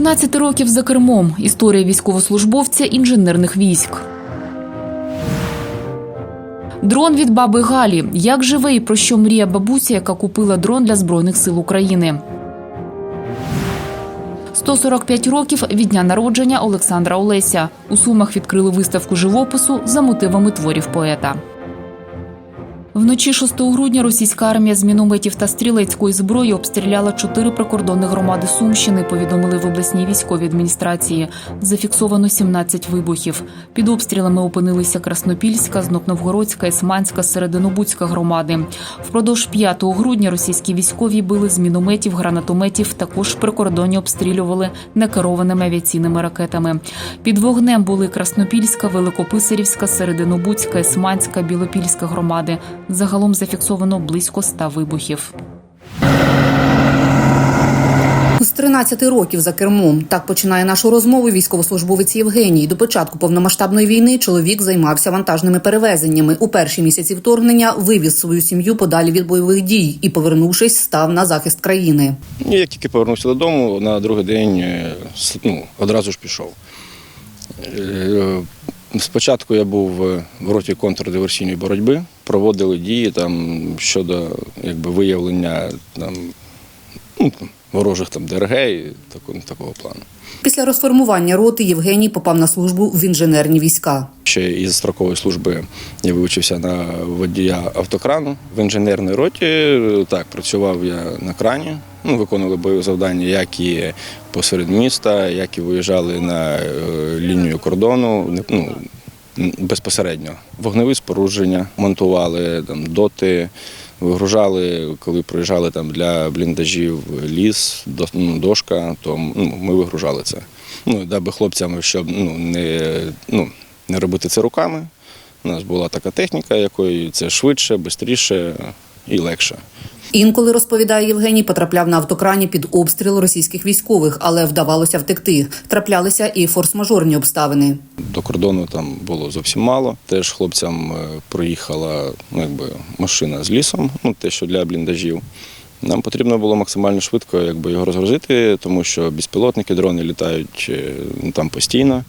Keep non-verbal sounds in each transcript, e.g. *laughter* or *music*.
13 років за кермом. Історія військовослужбовця інженерних військ. Дрон від баби Галі. Як живе і про що мріє бабуся, яка купила дрон для Збройних сил України. 145 років від дня народження Олександра Олеся. У Сумах відкрили виставку живопису за мотивами творів поета. Вночі 6 грудня російська армія з мінометів та стрілецької зброї обстріляла чотири прикордонних громади Сумщини. Повідомили в обласній військовій адміністрації. Зафіксовано 17 вибухів. Під обстрілами опинилися Краснопільська, Знопновгородська, Есманська, Серединобудська громади. Впродовж 5 грудня російські військові били з мінометів, гранатометів. Також прикордонні обстрілювали некерованими авіаційними ракетами. Під вогнем були Краснопільська, Великописарівська, Серединобудська, Есманська, Білопільська громади. Загалом зафіксовано близько 100 вибухів. З 13 років за кермом так починає нашу розмову військовослужбовець Євгеній. До початку повномасштабної війни чоловік займався вантажними перевезеннями. У перші місяці вторгнення вивіз свою сім'ю подалі від бойових дій і, повернувшись, став на захист країни. Як тільки повернувся додому, на другий день е, ну, одразу ж пішов. Спочатку я був в роті контрдиверсійної боротьби, проводили дії там, щодо якби, виявлення там, ну, там, ворожих там, ДРГ і такого, такого плану. Після розформування роти Євгеній попав на службу в інженерні війська. Ще із строкової служби я вивчився на водія автокрану. В інженерній роті так працював я на крані. Ну, виконували бойові завдання, як і посеред міста, як і виїжджали на е, лінію кордону. Ну, безпосередньо вогневі спорудження, монтували там доти, вигружали, коли проїжджали там для бліндажів ліс, ну, дошка, то ну, ми вигружали це. Ну, даби хлопцям, щоб ну, не, ну, не робити це руками. У нас була така техніка, якою це швидше, швидше і легше. Інколи розповідає Євгеній, потрапляв на автокрані під обстріл російських військових, але вдавалося втекти. Траплялися і форс-мажорні обставини. До кордону там було зовсім мало. Теж хлопцям е, проїхала ну, якби, машина з лісом, ну, те, що для бліндажів. Нам потрібно було максимально швидко якби, його розгрузити, тому що безпілотники, дрони літають е, ну, там постійно.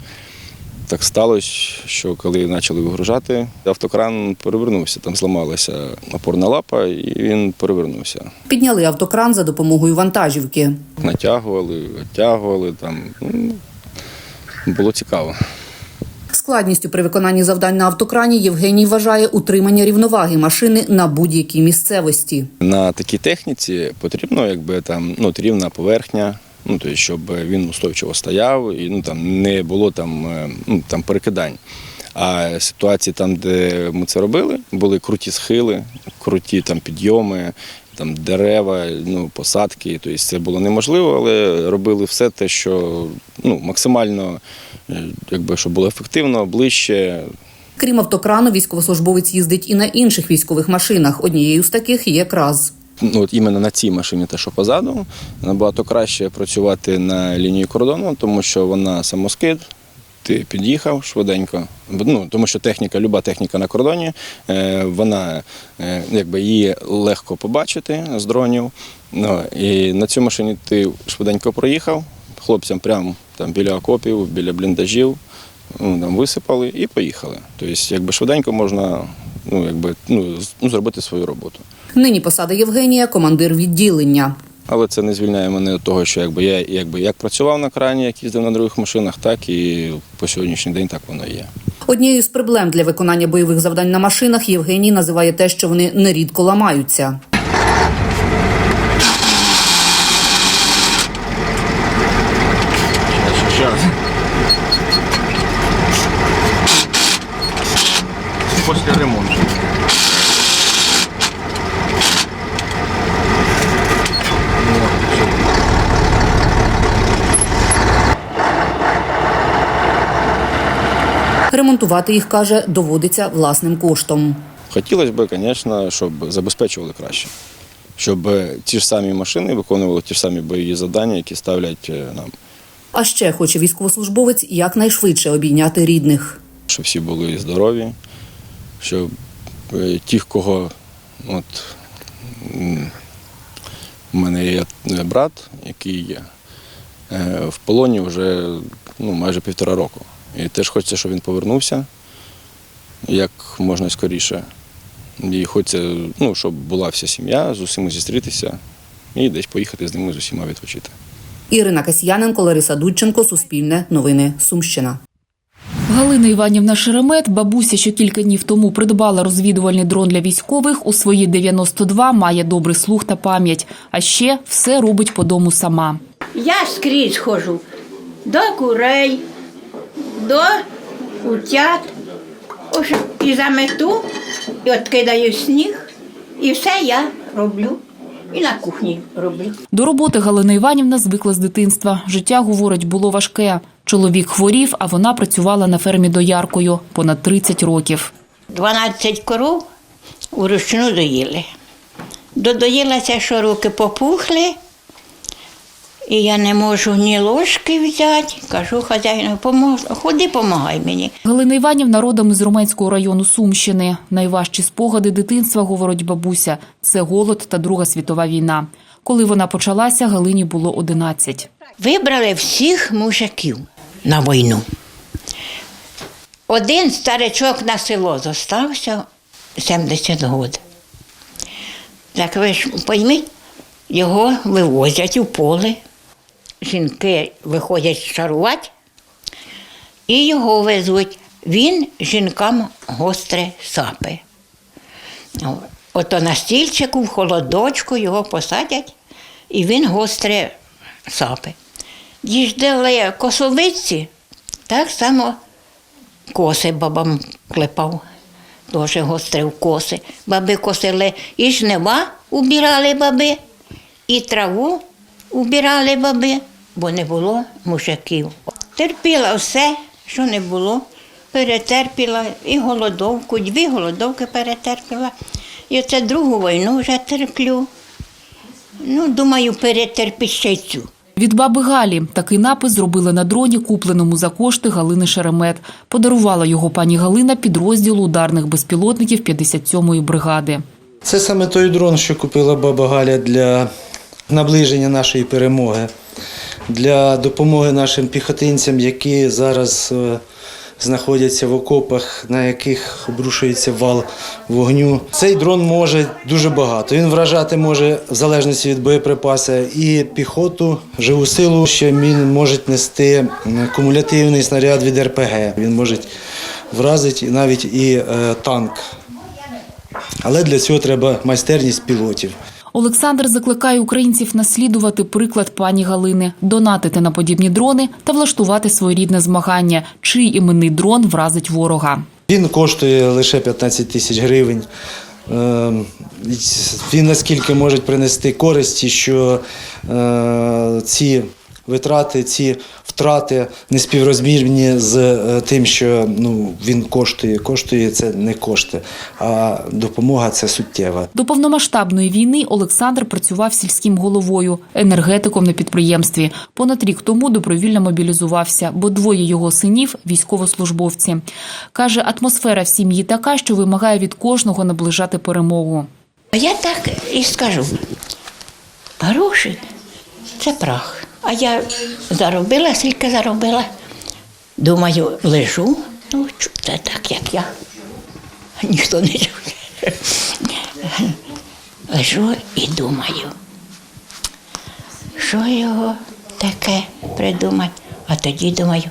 Так сталося, що коли почали вигружати, автокран перевернувся, там зламалася опорна лапа, і він перевернувся. Підняли автокран за допомогою вантажівки. Натягували, відтягували, там ну, було цікаво. Складністю при виконанні завдань на автокрані Євгеній вважає утримання рівноваги машини на будь-якій місцевості. На такій техніці потрібно, якби там ну, рівна поверхня, ну тобто, щоб він устойчиво стояв і ну там не було там, е, ну, там перекидань. А ситуації там, де ми це робили, були круті схили, круті там підйоми, там дерева, ну, посадки. Тобто це було неможливо, але робили все те, що ну, максимально, е, якби, щоб було ефективно, ближче, Крім автокрану, військовослужбовець їздить і на інших військових машинах. Однією з таких є краз. Ну, от іменно на цій машині, те, що позаду, набагато краще працювати на лінії кордону, тому що вона самоскид. Ти під'їхав швиденько, ну тому що техніка, люба техніка на кордоні, е, вона е, якби її легко побачити з дронів. Ну, і на цю машині ти швиденько проїхав, хлопцям прямо там біля окопів, біля бліндажів, ну, там висипали і поїхали. Тобто, якби швиденько можна ну, якби, ну, ну, зробити свою роботу. Нині посада Євгенія командир відділення. Але це не звільняє мене від того, що якби я якби як працював на крані, як їздив на других машинах, так і по сьогоднішній день так воно і є. Однією з проблем для виконання бойових завдань на машинах Євгеній називає те, що вони нерідко ламаються. Після ремонту. Ремонтувати їх каже, доводиться власним коштом. Хотілося б, звісно, щоб забезпечували краще. Щоб е, ті ж самі машини виконували ті ж самі бойові завдання, які ставлять е, нам. А ще хоче військовослужбовець якнайшвидше обійняти рідних. щоб всі були здорові, щоб е, ті, кого от у мене є брат, який е, в полоні вже ну, майже півтора року. І теж хочеться, щоб він повернувся як можна скоріше. І хочеться, ну, щоб була вся сім'я, з усіма зустрітися і десь поїхати з ними з усіма відпочити. Ірина Касьяненко, Лариса Дудченко, Суспільне, Новини, Сумщина. Галина Іванівна Шеремет, бабуся, що кілька днів тому придбала розвідувальний дрон для військових, у свої 92 має добрий слух та пам'ять, а ще все робить по дому сама. Я скрізь ходжу до курей, до утят, Ось і замету, і откидаю сніг, і все я роблю. І на кухні роблю. До роботи Галина Іванівна звикла з дитинства. Життя, говорить, було важке. Чоловік хворів, а вона працювала на фермі дояркою понад 30 років. 12 коров вручну доїли. Додоїлася, що руки попухли, і я не можу ні ложки взяти. Кажу хазяїну, «Помож- ходи, помагай мені. Галина Іванівна родом із Румейського району Сумщини. Найважчі спогади дитинства, говорить бабуся, це голод та Друга світова війна. Коли вона почалася, Галині було 11. Вибрали всіх мужиків на війну. Один старичок на село зостався 70 років. Так ви ж пойміть, його вивозять у поле. Жінки виходять шарувати і його везуть. Він жінкам гостре сапи. Ото на стільчику в холодочку його посадять, і він гостре сапи. Діждали косовиці, так само коси бабам клепав, дуже гострив коси. Баби косили і жнива убирали баби, і траву убирали баби, бо не було мужиків. Терпіла все, що не було, перетерпіла і голодовку, дві голодовки перетерпіла. І оце другу війну вже терплю. Ну, думаю, перетерпіть ще цю. Від баби Галі такий напис зробили на дроні, купленому за кошти Галини Шеремет. Подарувала його пані Галина підрозділу ударних безпілотників 57-ї бригади. Це саме той дрон, що купила баба Галя для наближення нашої перемоги, для допомоги нашим піхотинцям, які зараз е, знаходяться в окопах, на яких обрушується вал вогню. Цей дрон може дуже багато. Він вражати може в залежності від боєприпасу і піхоту, живу силу. Ще він може нести кумулятивний снаряд від РПГ. Він може вразити навіть і е, танк. Але для цього треба майстерність пілотів. Олександр закликає українців наслідувати приклад пані Галини, донатити на подібні дрони та влаштувати своєрідне змагання, чий іменний дрон вразить ворога. Він коштує лише 15 тисяч гривень. Е, Він наскільки може принести користі, що е, ці витрати, ці втрати не співрозмірні з е, тим, що ну, він коштує. Коштує це не кошти, а допомога це суттєва. До повномасштабної війни Олександр працював сільським головою, енергетиком на підприємстві. Понад рік тому добровільно мобілізувався, бо двоє його синів військовослужбовці. Каже, атмосфера в сім'ї така, що вимагає від кожного наближати перемогу. Я так і скажу. Гроші це прах. А я заробила, скільки заробила. Думаю, лежу. Ну, це так, як я. Ніхто не чує. Лежу і думаю, що його таке придумати. А тоді думаю,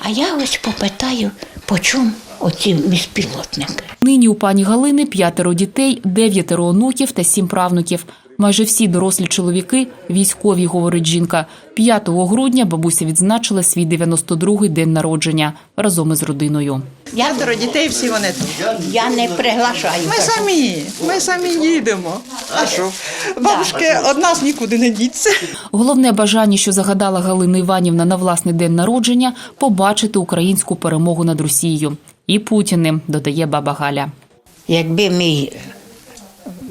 а я ось попитаю, по чому оці безпілотники. Нині у пані Галини п'ятеро дітей, дев'ятеро онуків та сім правнуків. Майже всі дорослі чоловіки військові, говорить жінка. 5 грудня бабуся відзначила свій 92-й день народження разом із родиною. П'ятеро дітей, всі вони тут. Я не приглашаю. Ми самі, ми самі їдемо. А що? Бабушки од нас нікуди не діться. Головне бажання, що загадала Галина Іванівна на власний день народження побачити українську перемогу над Росією. І Путіним, додає баба Галя. Якби мій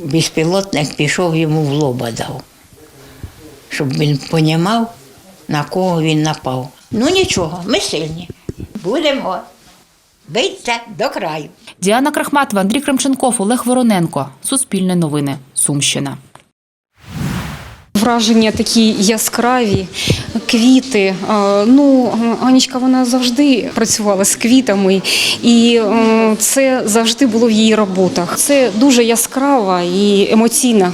безпілотник пішов йому в лоба дав, щоб він понімав, на кого він напав. Ну нічого, ми сильні. Будемо битися до краю. Діана Крахматова, Андрій Кремченков, Олег Вороненко. Суспільне новини. Сумщина. Враження такі яскраві, квіти. Е, Ну, Анічка вона завжди працювала з квітами, і е, це завжди було в її роботах. Це дуже яскрава і емоційна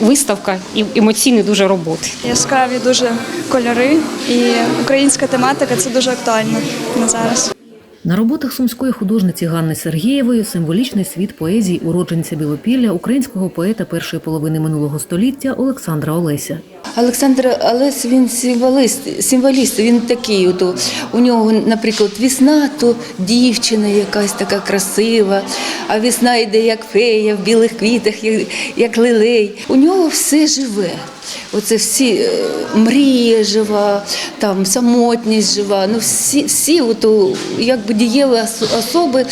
виставка, і емоційні дуже роботи. яскраві дуже кольори, і українська тематика це дуже актуально на зараз. На роботах сумської художниці Ганни Сергієвої символічний світ поезії уродженця Білопілля українського поета першої половини минулого століття Олександра Олеся. Олександр Олесь він символіст, символіст. Він такий. От, у нього, наприклад, весна, то дівчина якась така красива, а весна йде як фея в білих квітах, як, як лилей. У нього все живе. Оце всі е, мрія жива, там самотність жива. Ну всі, всі от, якби дієві особи,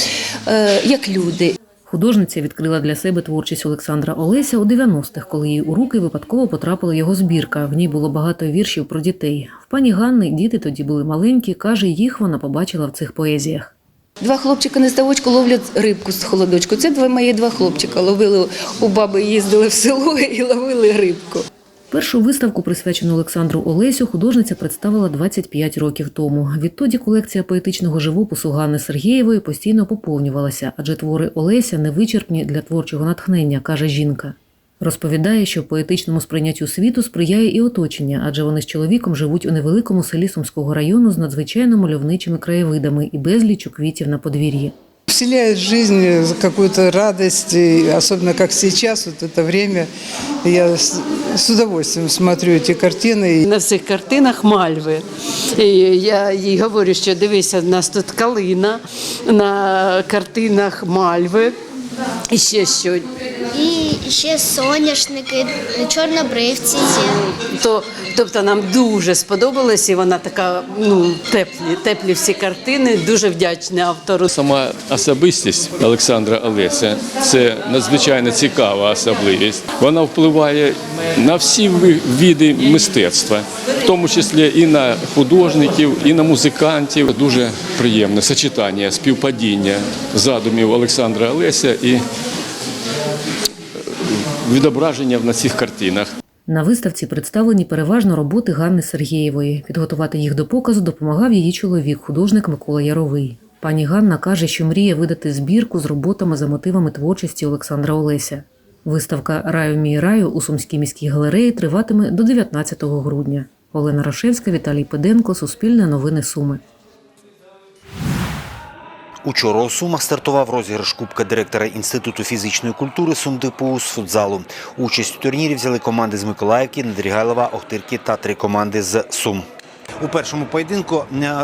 е, як люди. Художниця відкрила для себе творчість Олександра Олеся у 90-х, коли їй у руки випадково потрапила його збірка. В ній було багато віршів про дітей. В пані Ганни діти тоді були маленькі. каже, їх вона побачила в цих поезіях. Два хлопчика на ставочку ловлять рибку з холодочку. Це два мої два хлопчика. Ловили у баби, їздили в село *laughs* і ловили рибку. Першу виставку, присвячену Олександру Олесю, художниця представила 25 років тому. Відтоді колекція поетичного живопису Ганни Сергієвої постійно поповнювалася, адже твори Олеся невичерпні для творчого натхнення, каже жінка. Розповідає, що поетичному сприйняттю світу сприяє і оточення, адже вони з чоловіком живуть у невеликому селі Сумського району з надзвичайно мальовничими краєвидами і безлічу квітів на подвір'ї Вселяет в жизнь какую-то радость, и особенно как сейчас, вот это время, я с с удовольствием смотрю эти картины. На всіх картинах мальви. І я їй говорю, що дивися, в нас тут калина, на картинах мальви. І ще що. І ще соняшники, чорнобривці є. То, тобто нам дуже сподобалось, і вона така ну, теплі, теплі всі картини, дуже вдячна автору. Сама особистість Олександра Олеся це надзвичайно цікава особливість. Вона впливає на всі ви- види мистецтва, тому числі і на художників, і на музикантів. Дуже приємне сочетання, співпадіння задумів Олександра Олеся і відображення на цих картинах. На виставці представлені переважно роботи Ганни Сергієвої. Підготувати їх до показу допомагав її чоловік, художник Микола Яровий. Пані Ганна каже, що мріє видати збірку з роботами за мотивами творчості Олександра Олеся. Виставка Раю мій раю у Сумській міській галереї триватиме до 19 грудня. Олена Рашевська, Віталій Педенко, Суспільне новини Суми. Учора у Сумах стартував розіграш Кубка директора Інституту фізичної культури Сумдипу з футзалу. Участь у турнірі взяли команди з Миколаївки, Недрігайлова, Охтирки та три команди з Сум. У першому поєдинку е,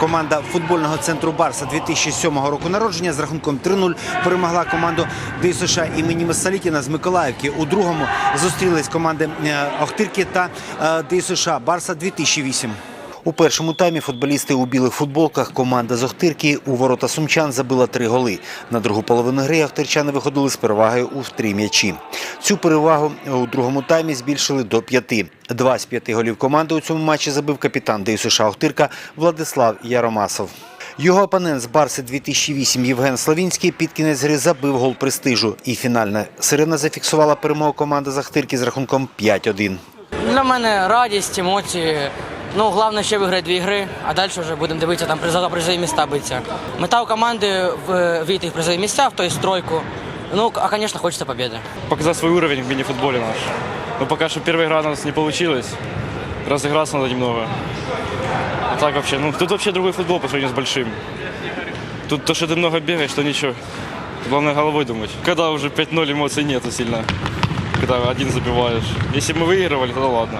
команда футбольного центру Барса 2007 року народження з рахунком 3-0 перемогла команду ДСШ імені Масалітіна з Миколаївки. У другому зустрілись команди е, Охтирки та е, ДСШ Барса 2008. У першому таймі футболісти у білих футболках команда з Охтирки у ворота сумчан забила три голи. На другу половину гри охтирчани виходили з перевагою у три м'ячі. Цю перевагу у другому таймі збільшили до п'яти. Два з п'яти голів команди у цьому матчі забив капітан ДЮСШ Охтирка Владислав Яромасов. Його опонент з Барси 2008 Євген Славінський під кінець гри забив гол престижу. І фінальна сирена зафіксувала перемогу команди з Охтирки з рахунком 5-1. Для мене радість, емоції. Ну, головне ще виграти дві гри, а далі вже будемо дивитися там приз- за призові міста битися. Мета у команди в- вийти в призові місця, в той стройку. Ну, а, звісно, хочеться побіди. показать свой уровень в мини-футболе наш. Но пока что первая игра у нас не получилась. Разыграться надо немного. А так вообще, ну тут вообще другой футбол по сравнению с большим. Тут то, что ты много бегаешь, то ничего. Главное головой думать. Когда уже 5-0 эмоций нету сильно. Когда один забиваешь. Если бы мы выигрывали, то ладно.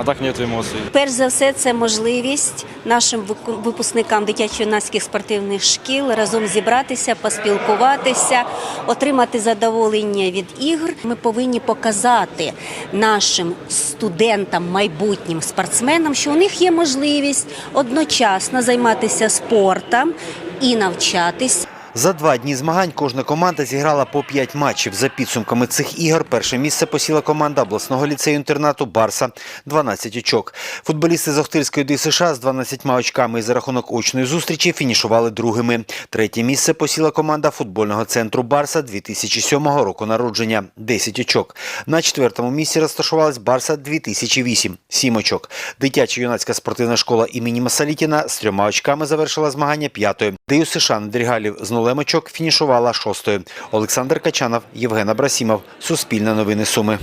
А так нет эмоций. Перш за все, це можливість нашим випускникам дитячо-юнацьких спортивних шкіл разом зібратися, поспілкуватися, отримати задоволення від ігр. Ми повинні показати нашим студентам, майбутнім спортсменам, що у них є можливість одночасно займатися спортом і навчатись. За два дні змагань кожна команда зіграла по п'ять матчів. За підсумками цих ігор перше місце посіла команда обласного ліцею-інтернату Барса 12 очок. Футболісти з Охтирської ДСШ з 12 очками і за рахунок очної зустрічі фінішували другими. Третє місце посіла команда футбольного центру Барса 2007 року народження 10 очок. На четвертому місці розташувалась Барса 2008 7 очок. Дитяча юнацька спортивна школа імені Масалітіна з трьома очками завершила змагання п'ятою. ДЮСШ Надрігалів з нулем очок фінішувала шостою. Олександр Качанов, Євген Абрасімов. Суспільне новини Суми.